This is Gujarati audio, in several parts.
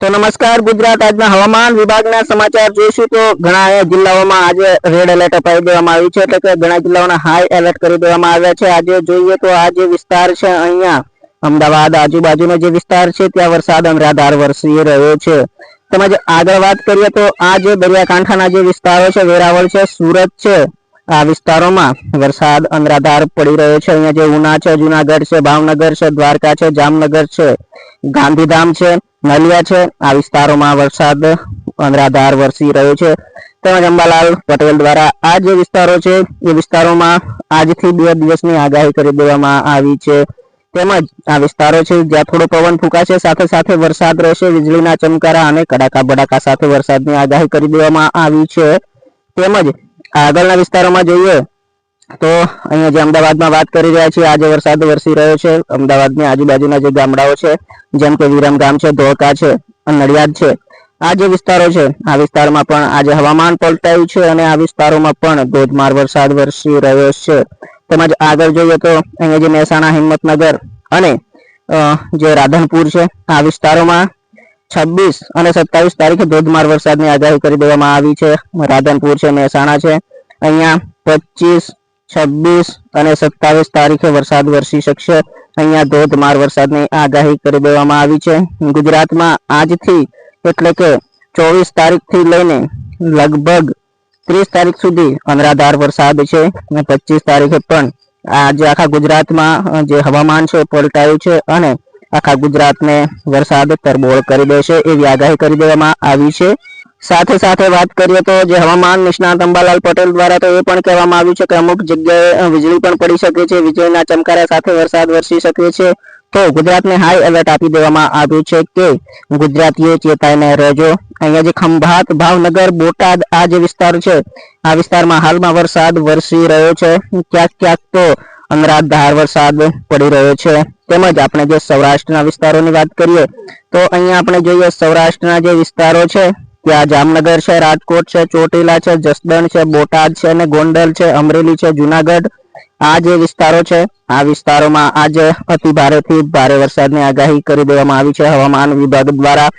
તો નમસ્કાર, ગુજરાત આજના હવામાન વિભાગના સમાચાર જોઈશું તો ઘણા જિલ્લાઓમાં આજે રેડ એલર્ટ અપાવી દેવામાં આવ્યું છે, એટલે કે ઘણા જિલ્લાઓના હાઈ એલર્ટ કરી દેવામાં આવ્યા છે. આજે જોઈએ તો આ જે વિસ્તાર છે અહીંયા, અમદાવાદ, આજુબાજુનો જે વિસ્તાર છે, ત્યાં વરસાદ અનરાધાર વરસી રહ્યો છે. તેમજ આગળ વાત કરીએ તો આ જે દરિયાકાંઠાના જે વિસ્તારો છે, વેરાવળ છે, સુરત છે, આ વિસ્તારોમાં વરસાદ અનરાધાર પડી રહ્યો છે. અહીંયા જે ઉના છે, જુનાગઢ છે, ભાવનગર છે, દ્વારકા છે, જામનગર છે, ગાંધીધામ છે નલિયા છે. આ વિસ્તારોમાં વરસાદ અનરાધાર વરસી રહ્યો છે. તેમજ અંબાલાલ પટેલ દ્વારા આ જે વિસ્તારો છે, એ વિસ્તારોમાં આજથી બે દિવસની આગાહી કરી દેવામાં આવી છે. તેમજ આ વિસ્તારો છે, જ્યાં થોડો પવન ફૂંકાશે, સાથે સાથે વરસાદ રહેશે, વીજળીના ચમકારા અને કડાકા બડાકા સાથે વરસાદની આગાહી કરી દેવામાં આવી છે. તેમજ આગળના વિસ્તારોમાં જોઈએ તો અહીંયા જે અમદાવાદમાં વાત કરી રહ્યા છીએ, આજે વરસાદ વરસી રહ્યો છે. અમદાવાદની આજુબાજુના જે ગામડાઓ છે, જેમ કે વિરમગામ છે, ધોળકા છે, નડિયાદ છે, આ જે વિસ્તારો છે, આ વિસ્તારમાં પણ આજે હવામાન પલટાયું છે અને આ વિસ્તારોમાં પણ ધોધમાર વરસાદ વરસી રહ્યો છે. તેમજ આગળ જોઈએ તો અહીંયા જે મહેસાણા હિંમતનગર અને જે રાધનપુર છે, આ વિસ્તારોમાં છવ્વીસ અને સત્તાવીસ તારીખે ધોધમાર વરસાદની આગાહી કરી દેવામાં આવી છે. રાધનપુર છે, મહેસાણા છે. અહીંયા પચીસ છવ્વીસ અને સત્તાવીસ તારીખે વરસાદ વરસી શકશે. અહીંયા ધોધમાર વરસાદની આગાહી કરી દેવામાં આવી છે. ગુજરાતમાં આજથી એટલે કે ચોવીસ તારીખથી લઈને લગભગ ત્રીસ તારીખ સુધી અનરાધાર વરસાદ છે અને પચીસ તારીખે પણ આજે આખા ગુજરાતમાં જે હવામાન છે પલટાયું છે અને આખા ગુજરાતને વરસાદ તરબોળ કરી દેશે એવી આગાહી કરી દેવામાં આવી છે. સાથે સાથે વાત કરીએ તો જે હવામાન નિષ્ણાત અંબાલાલ પટેલ દ્વારા તો એ પણ કહેવામાં આવ્યું છે કે અમુક જગ્યાએ વીજળી પણ પડી શકે છે, વીજળીના ચમકારા સાથે વરસાદ વરસી શકે છે. તો ગુજરાતને હાઈ એલર્ટ આપી દેવામાં આવ્યું છે કે ગુજરાતીઓ ચેતાઈને રહેજો. અહીંયા જે ખંભાત ભાવનગર, બોટાદ આ જે વિસ્તાર છે, આ વિસ્તારમાં હાલમાં વરસાદ વરસી રહ્યો છે. ક્યાંક ક્યાંક તો અનરાધાર વરસાદ પડી રહ્યો છે. તેમજ આપણે જે સૌરાષ્ટ્રના વિસ્તારોની વાત કરીએ, તો અહીંયા આપણે જોઈએ સૌરાષ્ટ્રના જે વિસ્તારો છે ત્યાં જામનગર છે, રાજકોટ છે, ચોટીલા છે, જસદણ છે, બોટાદ છે અને ગોંડલ છે, અમરેલી છે, જુનાગઢ. આ જે વિસ્તારો છે, આ વિસ્તારોમાં આજે અતિ ભારેથી ભારે વરસાદની આગાહી કરી દેવામાં આવી છે. હવામાન વિભાગ દ્વારા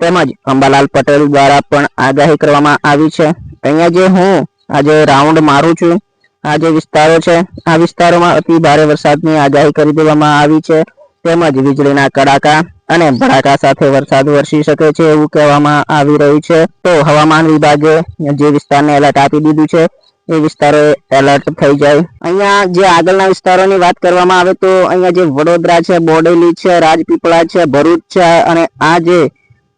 તેમજ અંબાલાલ પટેલ દ્વારા પણ આગાહી કરવામાં આવી છે. અહીંયા જે હું આજે રાઉન્ડ મારું છું, આ જે વિસ્તારો છે, આ વિસ્તારોમાં અતિ ભારે વરસાદની આગાહી કરી દેવામાં આવી છે. તેમજ વીજળીના કડાકા અને ભડાકા સાથે વરસાદ વરસી શકે છે એવું કહેવામાં આવી રહ્યું છે. તો હવામાન વિભાગે જે વિસ્તારને એલર્ટ આપી દીધું છે, એ વિસ્તારો એલર્ટ થઈ જાય. અહીંયા જે આગળના વિસ્તારોની વાત કરવામાં આવે તો અહીંયા જે વડોદરા છે, બોડેલી છે, રાજપીપળા છે, ભરૂચ છે અને આ જે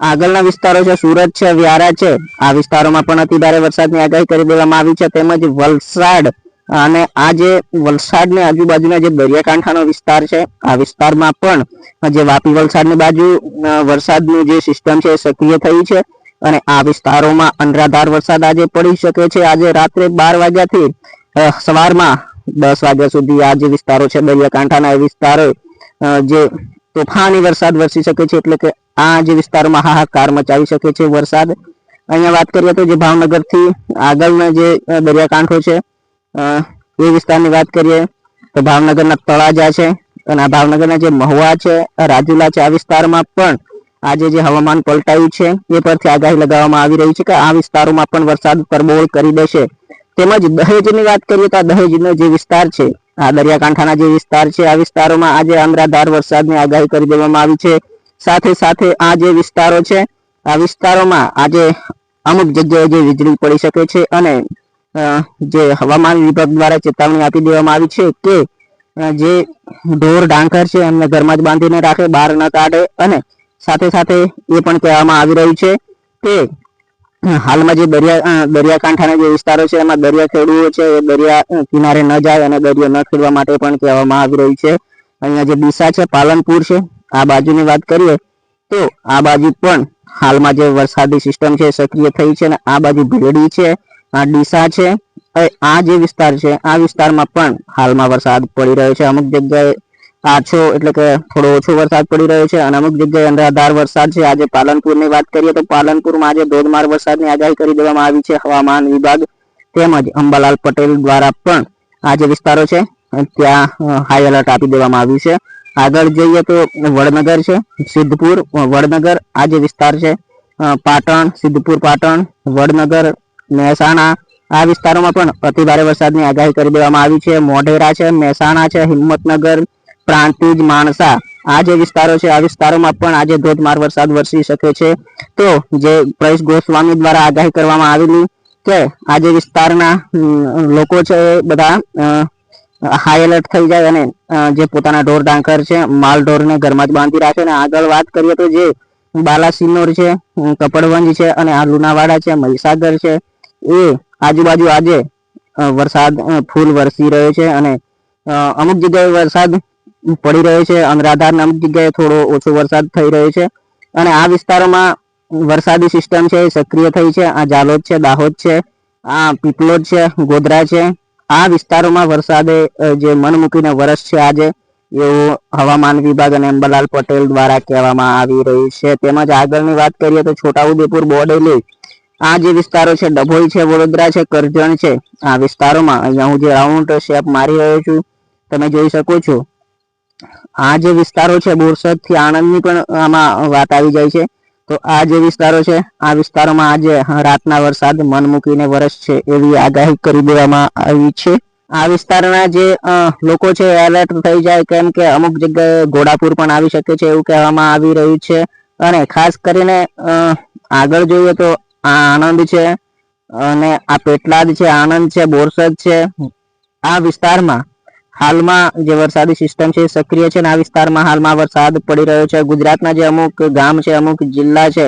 આગળના વિસ્તારો છે, સુરત છે, વ્યારા છે, આ વિસ્તારોમાં પણ અતિ ભારે વરસાદની આગાહી કરી દેવામાં આવી છે. તેમજ વલસાડ અને આ જે વલસાડની આજુબાજુના જે દરિયાકાંઠાનો વિસ્તાર છે, આ વિસ્તારમાં પણ જે વાપી વલસાડની બાજુ વરસાદનું જે સિસ્ટમ છે એ સક્રિય થઈ છે. અને આ વિસ્તારોમાં અનરાધાર વરસાદ આજે પડી શકે છે. આજે રાત્રે બાર વાગ્યાથી સવારમાં દસ વાગ્યા સુધી આ જે વિસ્તારો છે, દરિયાકાંઠાના એ વિસ્તારો જે તોફાની વરસાદ વરસી શકે છે, એટલે કે આ જે વિસ્તારોમાં હાહાકાર મચાવી શકે છે વરસાદ. અહીંયા વાત કરીએ તો જે ભાવનગરથી આગળના જે દરિયાકાંઠો છે એ વિસ્તારની વાત કરીએ તો ભાવનગરના તળાજા છે અને આ ભાવનગરના જે મહુવા છે રાજુલા છે, આ વિસ્તારમાં પણ આજે જે હવામાન પલટાયું છે, એ પરથી આગાહી લગાવવામાં આવી રહી છે કે આ વિસ્તારોમાં પણ વરસાદ પરબોળ કરી દેશે. તેમજ દહેજની વાત કરીએ તો આ દહેજનો જે વિસ્તાર છે, આ દરિયાકાંઠાના જે વિસ્તાર છે, આ વિસ્તારોમાં આજે આંધ્રાધાર વરસાદની આગાહી કરી દેવામાં આવી છે. સાથે સાથે આ જે વિસ્તારો છે, આ વિસ્તારોમાં આજે અમુક જગ્યાએ જે વીજળી પડી શકે છે અને જે હવામાન વિભાગ દ્વારા ચેતવણી આપી દેવામાં આવી છે કે જે ઢોર ઢાંકર છે, એમને ઘરમાં જ બાંધીને રાખે, બહાર ન કાઢે અને સાથે સાથે એ પણ કહેવામાં આવી રહ્યું છે કે હાલમાં જે દરિયા દરિયાકાંઠાના જે વિસ્તારો છે, એમાં દરિયા ખેડૂઓ છે, એ દરિયા કિનારે ન જાય અને દરિયો ન ખેડવા માટે પણ કહેવામાં આવી રહ્યું છે. અહીંયા જે ડીસા છે, પાલનપુર છે, આ બાજુની વાત કરીએ તો આ બાજુ પણ હાલમાં જે વરસાદી સિસ્ટમ છે, સક્રિય થઈ છે અને આ બાજુ ભેડી છે. આ ડીસા છે. આ જે વિસ્તાર છે, આ વિસ્તારમાં પણ હાલમાં વરસાદ પડી રહ્યો છે. અમુક જગ્યાએ આછો એટલે કે થોડો ઓછો વરસાદ પડી રહ્યો છે અને અમુક જગ્યાએ અનરાધાર વરસાદ છે. આજે પાલનપુરની વાત કરીએ તો પાલનપુરમાં આજે ધોધમાર વરસાદની આગાહી કરી દેવામાં આવી છે. હવામાન વિભાગ તેમજ અંબાલાલ પટેલ દ્વારા પણ આ જે વિસ્તારો છે, ત્યાં હાઈ એલર્ટ આપી દેવામાં આવ્યું છે. આગળ જઈએ તો વડનગર છે, સિદ્ધપુર, વડનગર આ જે વિસ્તાર છે પાટણ, સિદ્ધપુર, પાટણ, વડનગર મહેસાણા. આ વિસ્તારોમાં પણ અતિ ભારે વરસાદની આગાહી કરી દેવામાં આવી છે. મોઢેરા છે, મહેસાણા છે, હિંમતનગર, પ્રાંતિજ, માણસા. આ જે વિસ્તારો છે, આ વિસ્તારોમાં પણ આજે ધોધમાર વરસાદ વરસી શકે છે. તો જે પ્રવેશ ગોસ્વામી દ્વારા આગાહી કરવામાં આવેલી કે આ જે વિસ્તારના લોકો છે એ બધા હાઈ એલર્ટ થઈ જાય અને જે પોતાના ઢોર ડાંકર છે, માલ ઢોરને ઘરમાં જ બાંધી રાખે અને આગળ વાત કરીએ તો જે બાલાસિનોર છે કપડવંજ છે અને આ લુણાવાડા છે, મહીસાગર છે એ આજુબાજુ આજે વરસાદ ફૂલ વરસી રહ્યો છે અને અમુક જગ્યાએ વરસાદ પડી રહ્યો છે. અનરાધાર અમુક જગ્યાએ થોડો ઓછો વરસાદ થઈ રહ્યો છે. અને આ વિસ્તારોમાં વરસાદી સિસ્ટમ છે, એ સક્રિય થઈ છે. આ જાલોદ છે, દાહોદ છે, આ પીપલોદ છે, ગોધરા છે. આ વિસ્તારોમાં વરસાદે જે મન મૂકીને વરસ છે આજે, એવું હવામાન વિભાગ અને અંબાલાલ પટેલ દ્વારા કહેવામાં આવી રહ્યું છે. તેમજ આગળની વાત કરીએ તો છોટાઉદેપુર બોડેલી આ જે વિસ્તારો છે, ડભોઈ છે, વડોદરા છે, કરજણ છે, આ વિસ્તારોમાં અહીંયા હું જે રાઉન્ડ શેપ મારી રહ્યો છું, તમે જોઈ શકો છો. આ જે વિસ્તારો છે બોરસદથી આણંદની પણ આમાં વાત આવી જાય છે. તો આ જે વિસ્તારો છે, આ વિસ્તારોમાં આજે રાતના વરસાદ મન મૂકીને વરસ છે એવી આગાહી કરી દેવામાં આવી છે. આ વિસ્તારના જે લોકો છે એલર્ટ થઈ જાય કેમ કે અમુક જગ્યાએ ઘોડાપુર પણ આવી શકે છે એવું કહેવામાં આવી રહ્યું છે. અને ખાસ કરીને આગળ જોઈએ તો આ આણંદ છે અને આ પેટલાદ છે આણંદ છે, બોરસદ છે. આ વિસ્તારમાં હાલમાં જે વરસાદી સિસ્ટમ છે સક્રિય છે અને આ વિસ્તારમાં હાલમાં વરસાદ પડી રહ્યો છે. ગુજરાતના જે અમુક ગામ છે, અમુક જિલ્લા છે,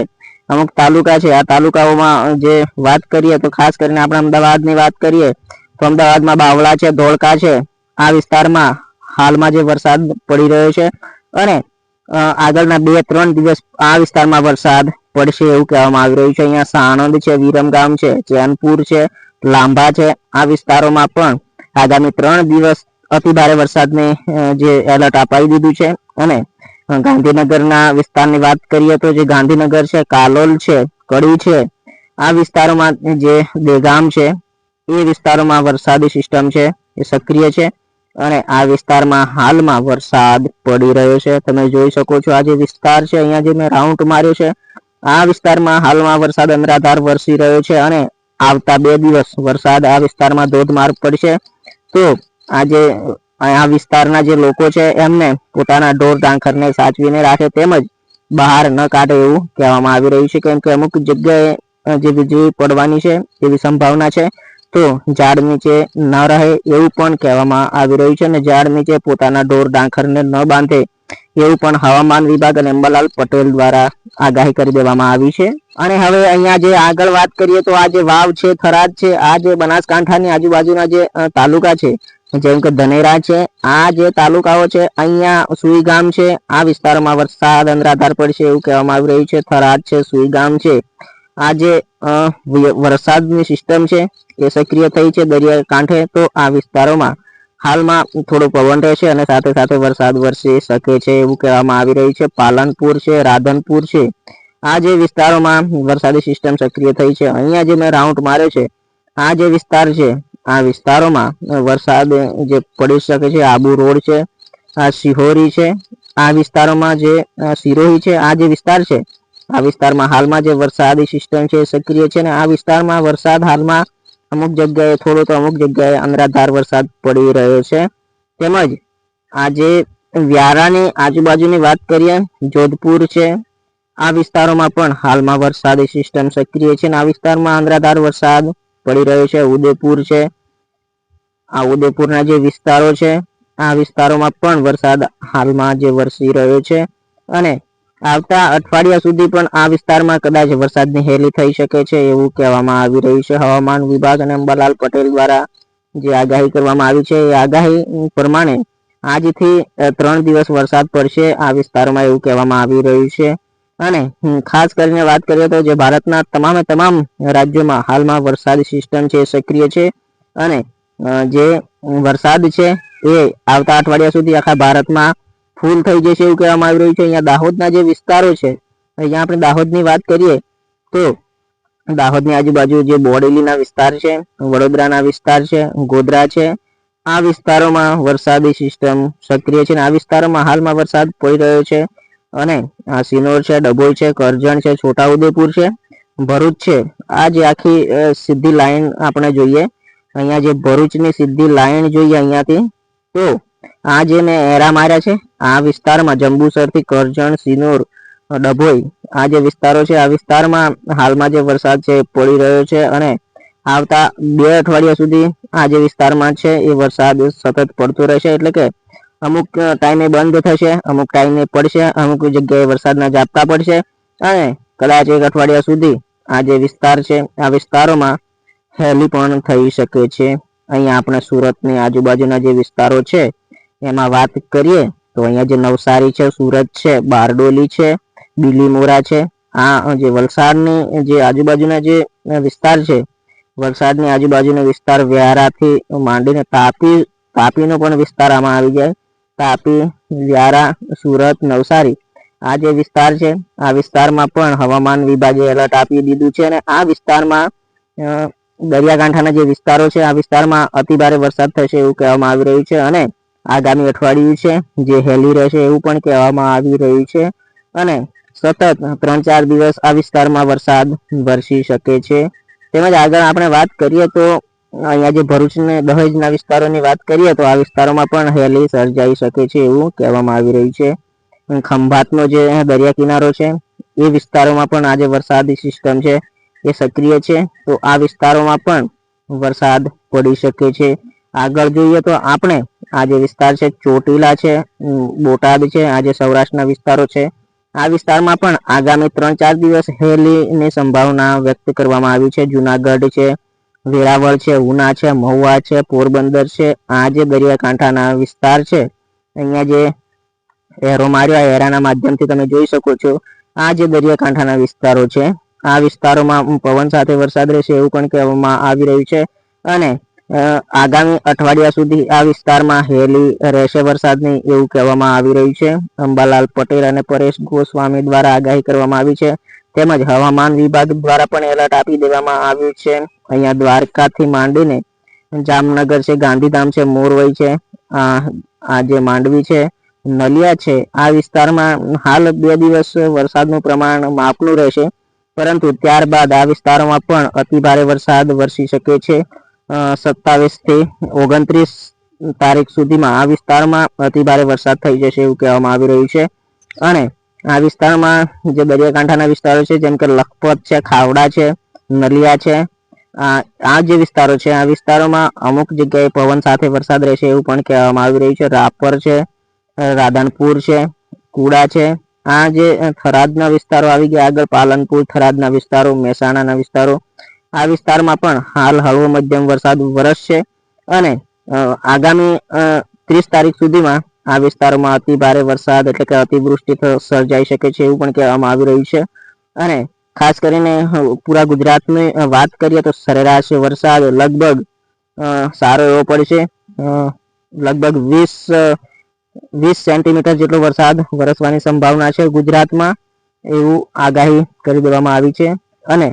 અમુક તાલુકા છે, આ તાલુકાઓમાં જે વાત કરીએ તો ખાસ કરીને આપણે અમદાવાદની વાત કરીએ તો અમદાવાદમાં બાવળા છે, ધોળકા છે. આ વિસ્તારમાં હાલમાં જે વરસાદ પડી રહ્યો છે અને આગળના બે, ત્રણ દિવસ આ વિસ્તારમાં વરસાદ પડશે એવું કહેવામાં આવી રહ્યું છે. અહીંયા સાણંદ છે, વિરમગામ છે, ચેનપુર છે લાંભા છે. આ વિસ્તારોમાં પણ આગામી ત્રણ દિવસ અતિ ભારે વરસાદને જે એલર્ટ અપાવી દીધું છે. અને ગાંધીનગરના વિસ્તારની વાત કરીએ તો જે ગાંધીનગર છે, કાલોલ છે, કડી છે, આ વિસ્તારોમાં જે દેગામ છે, એ વિસ્તારોમાં વરસાદી સિસ્ટમ છે, એ સક્રિય છે. અને આ વિસ્તારમાં હાલમાં વરસાદ પડી રહ્યો છે. તમે જોઈ શકો છો આ જે વિસ્તાર છે, અહીંયા જે મેં રાઉન્ડ માર્યો છે આ વિસ્તારમાં હાલમાં વરસાદ અનરાધાર વરસી રહ્યો છે અને આવતા બે દિવસ વરસાદ આ વિસ્તારમાં ધોધમાર પડશે. તો આજે આ વિસ્તારના જે લોકો છે, એમને પોતાના ઢોર ડાંખરને સાચવીને રાખે તેમજ બહાર ન કાઢે એવું કહેવામાં આવી રહ્યું છે, કેમ કે અમુક જગ્યાએ જે વીજળી પડવાની છે એવી સંભાવના છે. તો ઝાડ નીચે ન રહે એવું પણ કહેવામાં આવી રહ્યું છે અને ઝાડ નીચે પોતાના ઢોર ડાંખરને ન બાંધે એવું પણ હવામાન વિભાગ અને અંબાલાલ પટેલ દ્વારા આગાહી કરી દેવામાં આવી છે. અને હવે અહીંયા જે આગળ વાત કરીએ તો આ જે વાવ છે, થરાદ છે, આ જે બનાસકાંઠાની આજુબાજુના જે તાલુકા છે, જેમ કે ધનેરા છે, આ જે તાલુકાઓ છે, અહીંયા સુઈગામ છે, આ વિસ્તારમાં વરસાદ અંદરાધાર પડશે એવું કહેવામાં આવી રહ્યું છે. થરાદ છે સુઈગામ છે, આ જે વરસાદની સિસ્ટમ છે એ સક્રિય થઈ છે દરિયા કાંઠે. તો આ વિસ્તારોમાં હાલમાં થોડો પવન રહેશે અને સાથે સાથે વરસાદ વરસી શકે છે એવું કહેવામાં આવી રહ્યું છે. પાલનપુર છે, રાધનપુર છે. આ જે વિસ્તારોમાં વરસાદી સિસ્ટમ સક્રિય થઈ છે. અહીંયા જે મેં રાઉન્ડ માર્યો છે, આ જે વિસ્તાર છે, આ વિસ્તારોમાં વરસાદ જે પડી શકે છે, આબુ રોડ છે, આ સિહોરી છે, આ વિસ્તારોમાં જે સિરોહી છે, આ જે વિસ્તાર છે, આ વિસ્તારમાં હાલમાં જે વરસાદી સિસ્ટમ છે સક્રિય છે અને આ વિસ્તારમાં વરસાદ હાલમાં અમુક જગ્યાએ થોડો તો અમુક જગ્યાએ અનરાધાર વરસાદ પડી રહ્યો છે. તેમજ આજે વ્યારાની આજુબાજુની વાત કરીએ, જોધપુર છે. આ વિસ્તારોમાં પણ હાલમાં વરસાદી સિસ્ટમ સક્રિય છે અને આ વિસ્તારમાં અનરાધાર વરસાદ પડી રહ્યો છે. ઉદયપુર છે. આ ઉદયપુરના જે વિસ્તારો છે, આ વિસ્તારોમાં પણ વરસાદ હાલમાં જે વરસી રહ્યો છે. અને આવતા અઠવાડિયા સુધી પણ આ વિસ્તારમાં કદાચ વરસાદની હેલી થઈ શકે છે એવું કહેવામાં આવી રહ્યું છે. હવામાન વિભાગ અને અંબાલાલ પટેલ દ્વારા જે આગાહી કરવામાં આવી છે, એ આગાહી પ્રમાણે આજથી ત્રણ દિવસ વરસાદ પડશે આ વિસ્તારમાં એવું કહેવામાં આવી રહ્યું છે. અને ખાસ કરીને વાત કરીએ તો જે ભારતના તમામે તમામ રાજ્યોમાં હાલમાં વરસાદ સિસ્ટમ છે સક્રિય છે. અને જે વરસાદ છે, એ આવતા અઠવાડિયા સુધી આખા ભારતમાં ફૂલ થઈ જશે એવું કહેવામાં આવી રહ્યું છે. અહીંયા દાહોદના જે વિસ્તારો છે, અહીંયા આપણે દાહોદની વાત કરીએ તો દાહોદની આજુબાજુ જે બોડેલીના વિસ્તાર છે, વડોદરાના વિસ્તાર છે, ગોધરા છે, આ વિસ્તારોમાં વરસાદી સિસ્ટમ સક્રિય છે અને આ વિસ્તારોમાં હાલમાં વરસાદ પડી રહ્યો છે અને આ સિનોર છે, ડભોઈ છે, કરજણ છે, છોટાઉદેપુર છે, ભરૂચ છે. આ જે આખી સીધી લાઈન આપણે જોઈએ, અહીંયા જે ભરૂચની સીધી લાઈન જોઈએ અહીંયાથી, તો આ જે મેં એરા માર્યા છે, આ વિસ્તારમાં જંબુસરથી કરજણ, સિનોર, ડભોઈ, આ જે વિસ્તારો છે, આ વિસ્તારમાં હાલમાં જે વરસાદ છે પડી રહ્યો છે અને આવતા બે અઠવાડિયા સુધી આ જે વિસ્તારમાં છે એ વરસાદ સતત પડતો રહેશે. એટલે કે અમુક ટાઈમે બંધ થશે, અમુક ટાઈમે પડશે, અમુક જગ્યાએ વરસાદના ઝાપટા પડશે અને કદાચ એક અઠવાડિયા સુધી આ જે વિસ્તાર છે, આ વિસ્તારોમાં હેલી પણ થઈ શકે છે. અહીંયા આપણે સુરતની આજુબાજુના જે વિસ્તારો છે એમાં વાત કરીએ તો અહીંયા જે નવસારી છે, સુરત છે, બારડોલી છે બીલીમોરા છે. આ જે વલસાડની જે આજુબાજુના જે વિસ્તાર છે, વલસાડની આજુબાજુનો વિસ્તાર વ્યારાથી માંડીને તાપી, તાપીનો પણ વિસ્તાર આમાં આવી જાય. તાપી, વ્યારા, સુરત, નવસારી આ જે વિસ્તાર છે, આ વિસ્તારમાં પણ હવામાન વિભાગે એલર્ટ આપી દીધું છે અને આ વિસ્તારમાં દરિયાકાંઠાના જે વિસ્તારો છે, આ વિસ્તારમાં અતિભારે વરસાદ થશે એવું કહેવામાં આવી રહ્યું છે અને આગામી અઠવાડિયું છે, જે હેલી રહેશે એવું પણ કહેવામાં આવી રહ્યું છે. અને સતત ત્રણ ચાર દિવસ આ વિસ્તારમાં વરસાદ વરસી શકે છે. તેમજ આગળ આપણે વાત કરીએ તો, અહીંયા જે ભરૂચ ને દહેજના વિસ્તારોની વાત કરીએ તો આ વિસ્તારોમાં પણ હેલી સર્જાઈ શકે છે એવું કહેવામાં આવી રહ્યું છે. ખંભાતનો જે દરિયા કિનારો છે, એ વિસ્તારોમાં પણ આજે વરસાદી સિસ્ટમ છે, એ સક્રિય છે. તો આ વિસ્તારોમાં પણ વરસાદ પડી શકે છે. આગળ જોઈએ તો આપણે આ જે વિસ્તાર છે, ચોટીલા છે બોટાદ છે, આ જે સૌરાષ્ટ્રના વિસ્તારો છે, આ વિસ્તારમાં પણ આગામી ત્રણ ચાર દિવસ હેલીની સંભાવના વ્યક્ત કરવામાં આવી છે. જુનાગઢ છે, વેરાવળ છે, ઉના છે, મહુવા છે, પોરબંદર છે, આ જે દરિયાકાંઠાના વિસ્તાર છે, અહીંયા જે એરો માર્યો એરાના માધ્યમથી તમે જોઈ શકો છો, આ જે દરિયાકાંઠાના વિસ્તારો છે, આ વિસ્તારોમાં પવન સાથે વરસાદ રહેશે એવું પણ કહેવામાં આવી રહ્યું છે. અને આગામી અઠવાડિયા સુધી આ વિસ્તારમાં હેલી રહેશે વરસાદની એવું કહેવામાં આવી રહ્યું છે. અંબાલાલ પટેલ અને પરેશ ગોસ્વામી દ્વારા આગાહી કરવામાં આવી છે. તેમજ હવામાન વિભાગ દ્વારા પણ એલર્ટ આપી દેવામાં આવ્યું છે. અહીંયા દ્વારકાથી માંડીને જામનગર છે, ગાંધીધામ છે, મોરવઈ છે આ જે માંડવી છે, નલિયા છે, આ વિસ્તારમાં હાલ બે દિવસ વરસાદનું પ્રમાણ માપનું રહેશે. પરંતુ ત્યારબાદ આ વિસ્તારોમાં પણ અતિભારે વરસાદ વરસી શકે છે. સત્તાવીસથી ઓગણત્રીસ તારીખ સુધીમાં આ વિસ્તારમાં અતિભારે વરસાદ થઈ જશે એવું કહેવામાં આવી રહ્યું છે. અને આ વિસ્તારમાં જે દરિયાકાંઠાના વિસ્તારો છે, જેમ કે લખપત છે, ખાવડા છે, નલિયા છે આ જે વિસ્તારો છે, આ વિસ્તારોમાં અમુક જગ્યાએ પવન સાથે વરસાદ રહેશે એવું પણ કહેવામાં આવી રહ્યું છે. રાપર છે, રાધનપુર છે, કુડા છે. આ જે થરાદના વિસ્તારો આવી ગયા, આગળ પાલનપુર, થરાદના વિસ્તારો, મહેસાણાના વિસ્તારો આ વિસ્તારમાં પણ હાલ હળવો મધ્યમ વરસાદ વરસશે અને આગામી ત્રીસ તારીખ સુધીમાં આ વિસ્તારોમાં અતિ ભારે વરસાદ એટલે કે અતિવૃષ્ટિ સર્જાઈ શકે છે એવું પણ કહેવામાં આવી રહ્યું છે. અને ખાસ કરીને પૂરા ગુજરાતની વાત કરીએ તો સરેરાશ વરસાદ લગભગ સારો એવો પડશે લગભગ વીસ વીસ સેન્ટીમીટર જેટલો વરસાદ વરસવાની સંભાવના છે ગુજરાતમાં એવું આગાહી કરી દેવામાં આવી છે. અને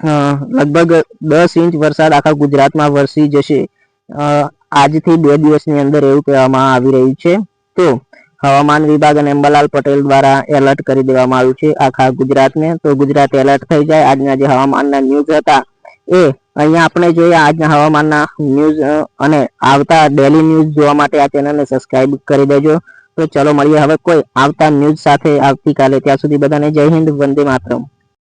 લગભગ દસ ઇંચ વરસાદ આખા ગુજરાતમાં વરસી જશે. આજથી બે દિવસની અંદર એવું કહેવામાં આવી રહ્યું છે. તો હવામાન વિભાગ અને અંબાલાલ પટેલ દ્વારા એલર્ટ કરી દેવામાં આવ્યું છે આખા ગુજરાતને. તો ગુજરાત એલર્ટ થઈ જાય. આજના જે હવામાનના ન્યૂઝ હતા એ અહીંયા આપણે જોઈએ આજના હવામાનના ન્યૂઝ અને આવતા ડેલી ન્યૂઝ જોવા માટે આ ચેનલને સબસ્ક્રાઇબ કરી દેજો. તો ચલો મળીએ હવે કોઈ આવતા ન્યૂઝ સાથે. આવતીકાલે ત્યાં સુધી બધાને જય હિન્દ, વંદે માતરમ.